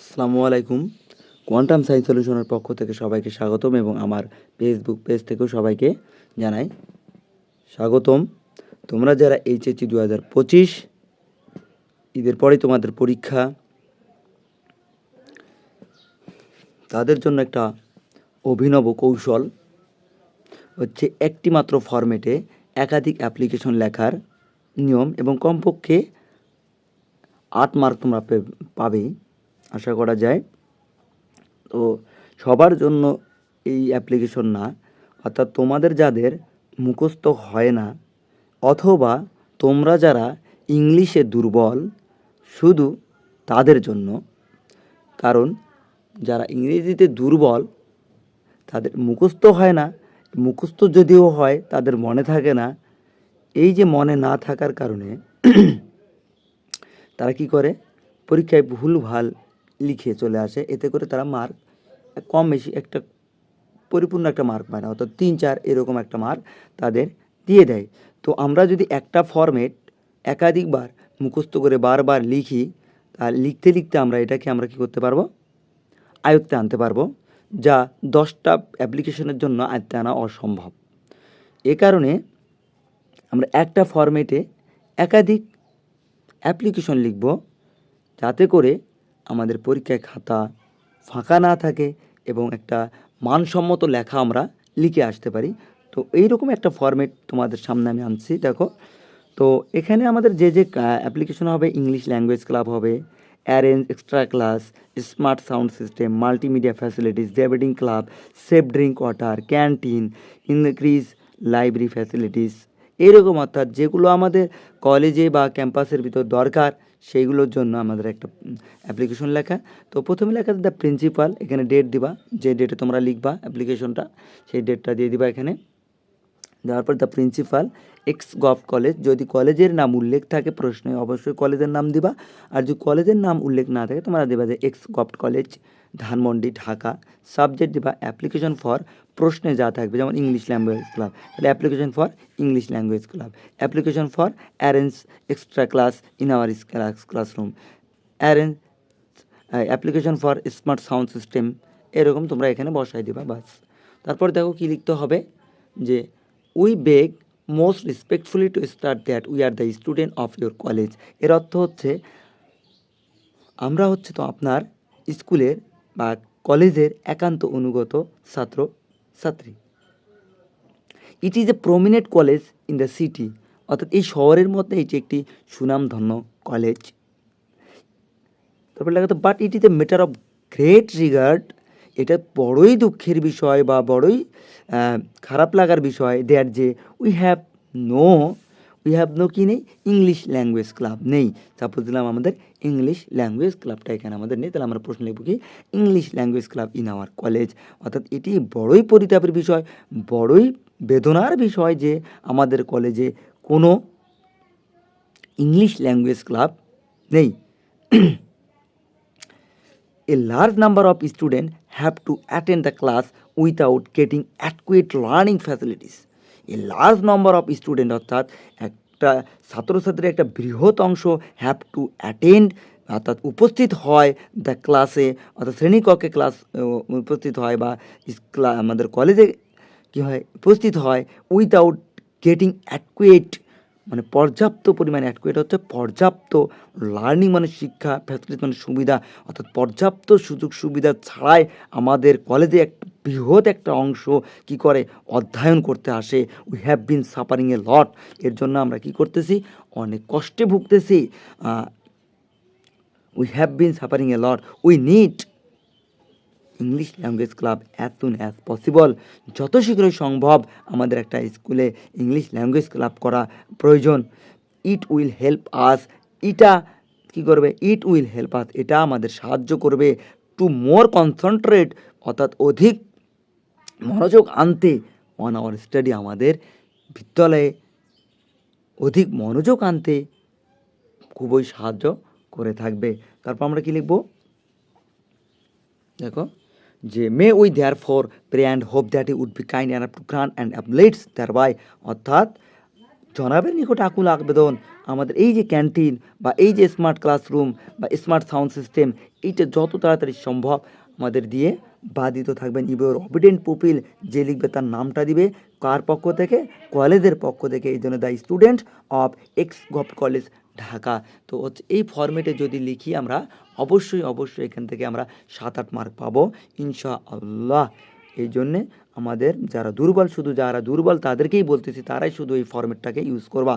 আসসালামু আলাইকুম। Quantum science সলিউশনের পক্ষ থেকে সবাইকে স্বাগতম এবং আমার ফেসবুক পেজ থেকেও সবাইকে জানাই স্বাগতম। তোমরা যারা এইচএসসি দু হাজার পঁচিশ, ঈদের পরে তোমাদের পরীক্ষা, তাদের জন্য একটা অভিনব কৌশল হচ্ছে একটি মাত্র ফরম্যাটে একাধিক অ্যাপ্লিকেশন লেখার নিয়ম এবং কমপক্ষে আট মার্ক তোমরা পে- পাবেই আশা করা যায়। তো সবার জন্য এই অ্যাপ্লিকেশন না, অর্থাৎ তোমাদের যাদের মুখস্থ হয় না, অথবা তোমরা যারা ইংলিশে দুর্বল, শুধু তাদের জন্য। কারণ যারা ইংরেজিতে দুর্বল, তাদের মুখস্থ হয় না। মুখস্থ যদিও হয়, তাদের মনে থাকে না। এই যে মনে না থাকার কারণে তারা কি করে? পরীক্ষায় ভুল ভালো লিখে চলে আসে। এতে করে তারা মার্ক কম বেশি একটা পরিপূর্ণ একটা মার্ক পায় না, অর্থাৎ তিন, চার এরকম একটা মার্ক তাদের দিয়ে দেয়। তো আমরা যদি একটা ফরম্যাট একাধিকবার মুখস্থ করে বারবার লিখি, তা লিখতে লিখতে আমরা এটাকে আমরা কি করতে পারব? আয়ত্তে আনতে পারব, যা দশটা অ্যাপ্লিকেশনের জন্য আয়ত্তে আনা অসম্ভব। এ কারণে আমরা একটা ফরম্যাটে একাধিক অ্যাপ্লিকেশন লিখব, যাতে করে আমাদের পরীক্ষায় খাতা ফাঁকা না থাকে এবং একটা মানসম্মত লেখা আমরা লিখে আসতে পারি। তো এইরকম একটা ফরম্যাট তোমাদের সামনে আমি আনছি, দেখো। তো এখানে আমাদের যে যে অ্যাপ্লিকেশন হবে ইংলিশ ল্যাঙ্গুয়েজ ক্লাব হবে arrange extra class smart sound system multimedia facilities ডেভিডিং club safe drink water canteen increase library facilities এরকম অর্থাৎ যেগুলো আমাদের কলেজে বা ক্যাম্পাসের ভিতর দরকার সেইগুলোর জন্য আমাদের একটা অ্যাপ্লিকেশন লেখা। তো প্রথমে লেখা দ্য প্রিন্সিপাল এখানে ডেট দিবা। যে ডেটে তোমরা লিখবা অ্যাপ্লিকেশনটা সেই ডেটটা দিয়ে দিবা এখানে। দেওয়ার পর the principal ex gov college যদি কলেজের নাম উল্লেখ থাকে প্রশ্নে, অবশ্যই কলেজের নাম দিবা। আর যদি কলেজের নাম উল্লেখ না থাকে, তোমরা দেবা যে ex gov college Dhanmondi, Dhaka subject দিবা অ্যাপ্লিকেশন ফর প্রশ্নে যা থাকবে, যেমন ইংলিশ ল্যাঙ্গুয়েজ ক্লাব তাহলে application for English language club application for arrange extra class in our class classroom arrange application for smart sound system এরকম তোমরা এখানে বসাই দিবা, বাস। তারপর দেখো কী লিখতে হবে, যে we beg most respectfully to start that we are the student of your কলেজের অর্থ হচ্ছে, আমরা হচ্ছে তো আপনার স্কুলের বা কলেজের একান্ত অনুগত ছাত্র, ছাত্রী। It is a prominent college in the city অর্থাৎ এই শহরের মধ্যে এটি একটি সুনামধন্য কলেজ তারপরে লেখা but it is a matter of great regard এটা বড়ই দুঃখের বিষয় বা বড়ই খারাপ লাগার বিষয় দেয়ার যে we have no we have no কি নেই? ইংলিশ ল্যাঙ্গুয়েজ ক্লাব নেই। সাপোজ দিলাম আমাদের ইংলিশ ল্যাঙ্গুয়েজ ক্লাবটা এখানে আমাদের নেই। তাহলে আমরা প্রশ্ন লিখব কি? English language club in our college অর্থাৎ এটি বড়ই পরিতাপের বিষয়, বড়ই বেদনার বিষয় যে আমাদের কলেজে কোনো ইংলিশ ল্যাঙ্গুয়েজ ক্লাব নেই। A large number of students have to attend the class without getting adequate learning facilities. A large number of students, অর্থাৎ একটা ছাত্রছাত্রীর একটা বৃহৎ অংশ হ্যাভ টু অ্যাটেন্ড অর্থাৎ উপস্থিত হয় দ্য ক্লাসে অর্থাৎ শ্রেণীকক্ষে ক্লাস উপস্থিত হয় বা আমাদের কলেজে কী হয় উপস্থিত হয় উইথাউট গেটিং অ্যাকুয়েট মানে পর্যাপ্ত পরিমাণে অ্যাডকুয়েট হচ্ছে পর্যাপ্ত লার্নিং মানে শিক্ষা ফ্যাসিলিটি মানে সুবিধা। অর্থাৎ পর্যাপ্ত সুযোগ সুবিধা ছাড়াই আমাদের কলেজে এক বৃহৎ একটা অংশ কি করে অধ্যয়ন করতে আসে। We have been suffering a lot এর জন্য আমরা কি করতেছি? অনেক কষ্টে ভুগতেছি। We have been suffering a lot we need English language club as soon as possible যত শীঘ্রই সম্ভব আমাদের একটা স্কুলে ইংলিশ ল্যাঙ্গুয়েজ ক্লাব করা প্রয়োজন। ইট উইল হেল্প আস এটা কী করবে? ইট উইল হেল্প আস এটা আমাদের সাহায্য করবে টু মোর কনসেন্ট্রেট অর্থাৎ অধিক মনোযোগ আনতে। অন আওয়ার স্টাডি আমাদের বিদ্যালয়ে অধিক মনোযোগ আনতে খুবই সাহায্য করে থাকবে। তারপর আমরা কি লিখব? দেখো। যে may we therefore pray and hope that he would be kind and to grant and obliges thereby অর্থাৎ জনাবের নিকট আকুল আবেদন, আমাদের এই যে ক্যান্টিন বা এই যে স্মার্ট ক্লাসরুম বা স্মার্ট সাউন্ড সিস্টেম এইটা যত তাড়াতাড়ি সম্ভব আমাদের দিয়ে বাধিত থাকবেন। ইউর অবিডেন্ট পুপিল যে লিখবে তার নামটা দিবে, কার পক্ষ থেকে? কলেজের পক্ষ থেকে। এই জন্য the student of ex gov college Dhaka. তো এই ফর্মেটে যদি লিখি আমরা, অবশ্যই অবশ্যই এখান থেকে আমরা সাত আট মার্ক পাবো ইনশা আল্লাহ এই জন্যে আমাদের যারা দুর্বল, শুধু যারা দুর্বল তাদেরকেই বলতেছি, তারাই শুধু এই ফর্মেটটাকে ইউজ করবা।